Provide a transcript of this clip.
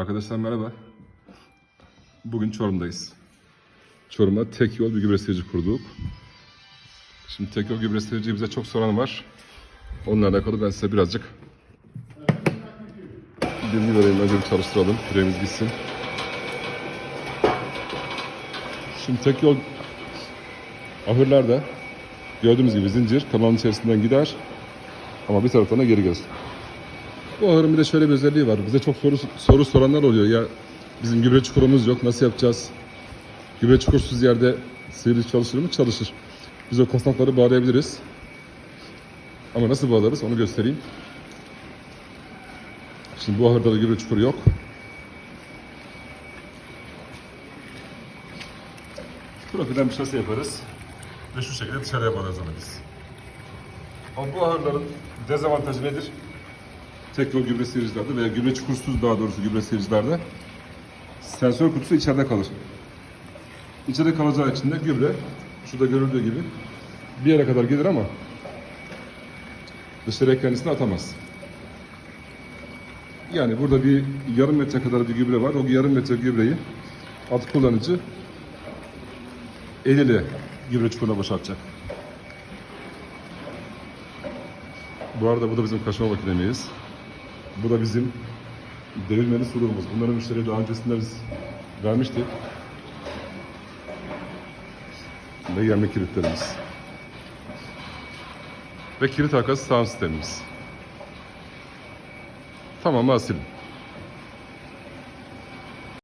Arkadaşlar merhaba. Bugün Çorum'dayız. Çorum'a tek yol bir gübre sıyırıcı kurduk. Şimdi tek yol gübre sıyırıcıyı bize çok soran var. Onunla alakalı ben size birazcık bilgi vereyim. Önce bir çalıştıralım. Süremiz gitsin. Şimdi tek yol ahırlarda gördüğünüz gibi zincir kanalın içerisinden gider ama bir taraftan da geri gelir. Bu ahırın bir de şöyle bir özelliği var. Bize çok soru, soru soranlar oluyor. Ya bizim gübre çukurumuz yok. Nasıl yapacağız? Gübre çukursuz yerde sıyırıcı çalışır mı? Çalışır. Biz o kasnakları bağlayabiliriz. Ama nasıl bağlarız onu göstereyim. Şimdi bu ahırda da gübre çukuru yok. Profilden bir şase yaparız. Ve şu şekilde dışarıya bağlarız onu biz. Ama bu ahırların dezavantajı nedir? Tek yol gübre sıyırıcılarda veya gübre çukursuz daha doğrusu gübre sıyırıcılarda sensör kutusu içeride kalır. İçeride kalacağı için de gübre şurada görüldüğü gibi bir yere kadar gelir ama dışarıya kendisini atamaz. Yani burada bir yarım metre kadar bir gübre var. O yarım metre gübreyi alt kullanıcı eliyle gübre çukuruna boşaltacak. Bu arada bu da bizim kaşıma makinemiz. Bu da bizim devirmeli sulumuz. Bunları müşteriye daha öncesinde biz vermiştik. Ve yerme kilitlerimiz. Ve kilit arkası sağım sistemimiz. Tamam asil.